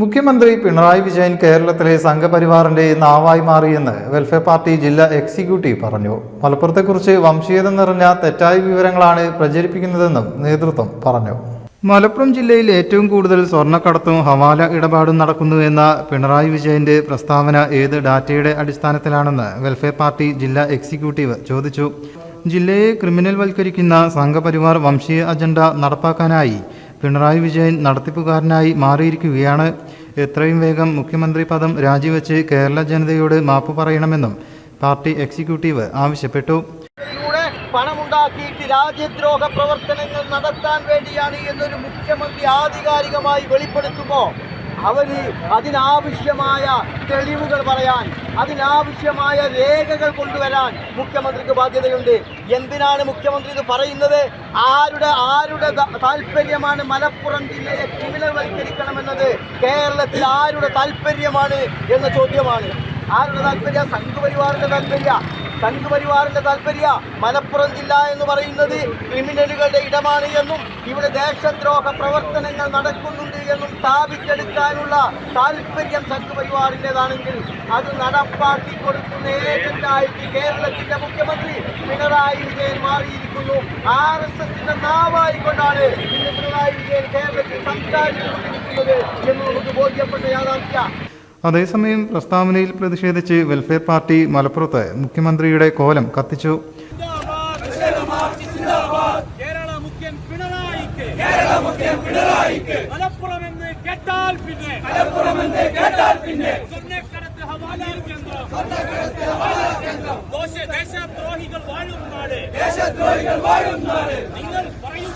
മുഖ്യമന്ത്രി പിണറായി വിജയൻ കേരളത്തിലെ സംഘപരിവാറിന്റെ നാവായി മാറിയെന്ന് വെൽഫെയർ പാർട്ടി ജില്ലാ എക്സിക്യൂട്ടീവ് പറഞ്ഞു. മലപ്പുറത്തെക്കുറിച്ച് വംശീയത നിറഞ്ഞ തെറ്റായ വിവരങ്ങളാണ് പ്രചരിപ്പിക്കുന്നതെന്നും നേതൃത്വം പറഞ്ഞു. മലപ്പുറം ജില്ലയിൽ ഏറ്റവും കൂടുതൽ സ്വർണക്കടത്തും ഹവാല ഇടപാടും നടക്കുന്നു എന്ന പിണറായി വിജയന്റെ പ്രസ്താവന ഏത് ഡാറ്റയുടെ അടിസ്ഥാനത്തിലാണെന്ന് വെൽഫെയർ പാർട്ടി ജില്ലാ എക്സിക്യൂട്ടീവ് ചോദിച്ചു. ജില്ലയെ ക്രിമിനൽ വൽക്കരിക്കുന്ന സംഘപരിവാർ വംശീയ അജണ്ട നടപ്പാക്കാനായി പിണറായി വിജയൻ നടത്തിപ്പുകാരനായി മാറിയിരിക്കുകയാണ്. എത്രയും വേഗം മുഖ്യമന്ത്രി പദം രാജിവെച്ച് കേരള ജനതയോട് മാപ്പ് പറയണമെന്നും പാർട്ടി എക്സിക്യൂട്ടീവ് ആവശ്യപ്പെട്ടു. പണമുണ്ടാക്കിയിട്ട് രാജ്യദ്രോഹ പ്രവർത്തനങ്ങൾ നടത്താൻ വേണ്ടിയാണ് എന്നൊരു മുഖ്യമന്ത്രി ആധികാരികമായി വെളിപ്പെടുത്തുമ്പോൾ അവർ അതിനാവശ്യമായ തെളിവുകൾ പറയാൻ അതിനാവശ്യമായ രേഖകൾ കൊണ്ടുവരാൻ മുഖ്യമന്ത്രിക്ക് ബാധ്യതയുണ്ട്. എന്തിനാണ് മുഖ്യമന്ത്രി ഇത് പറയുന്നത്? ആരുടെ ആരുടെ താല്പര്യമാണ് മലപ്പുറം ജില്ലയെ ക്രിമിനൽ വൽക്കരിക്കണമെന്നത് കേരളത്തിൽ ആരുടെ താല്പര്യമാണ് എന്ന ചോദ്യമാണ്. ആരുടെ താല്പര്യ സംഘപരിവാറിന്റെ താല്പര്യ സംഘപരിവാറിന്റെ താല്പര്യ മലപ്പുറം ജില്ല എന്ന് പറയുന്നത് ക്രിമിനലുകളുടെ ഇടമാണ് എന്നും ഇവിടെ ദേശദ്രോഹ പ്രവർത്തനങ്ങൾ നടക്കുന്നുണ്ട് എന്നും സ്ഥാപിച്ചെടുക്കാനുള്ള താല്പര്യം സംഘപരിവാറിന്റെതാണെങ്കിൽ അത് നടപ്പാക്കി കൊടുക്കുന്ന ഏജന്റായിട്ട് കേരളത്തിന്റെ മുഖ്യമന്ത്രി പിണറായി വിജയൻ മാറിയിരിക്കുന്നു. ആർ എസ് എസിന്റെ നാവായിക്കൊണ്ടാണ് പിണറായി വിജയൻ കേരളത്തിൽ സംസാരിച്ചുകൊണ്ടിരിക്കുന്നത് എന്ന് നമുക്ക് ബോധ്യപ്പെട്ട യാഥാർത്ഥ്യ. അതേസമയം പ്രസ്താവനയിൽ പ്രതിഷേധിച്ച് വെൽഫെയർ പാർട്ടി മലപ്പുറത്ത് മുഖ്യമന്ത്രിയുടെ കോലം കത്തിച്ചു ദേശദ്രോഹികൾ വാഴും നാട് ദേശദ്രോഹികൾ നാട് നിങ്ങൾ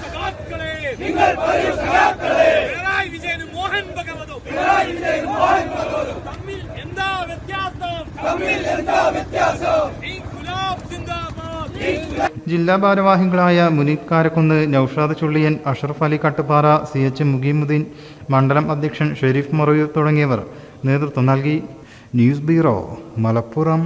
സഖാക്കളെ നിങ്ങൾ സഖാക്കളെ പിണറായി വിജയനും മോഹൻ ഭഗവതും പിണറായി വിജയനും മോഹൻ ഭഗവതും തമ്മിൽ എന്താ വ്യത്യാസം എന്താ വ്യത്യാസം ജില്ലാ ഭാരവാഹികളായ മുനീബ് കാരക്കുന്ന് നൌഷാദ് ചുള്ളിയൻ അഷറഫ് അലി കട്ടുപാറ സി എച്ച് മുഗീമുദ്ദീൻ മണ്ഡലം അധ്യക്ഷൻ ഷെരീഫ് മൊറയൂർ തുടങ്ങിയവർ നേതൃത്വം നൽകി. News bureau Malappuram.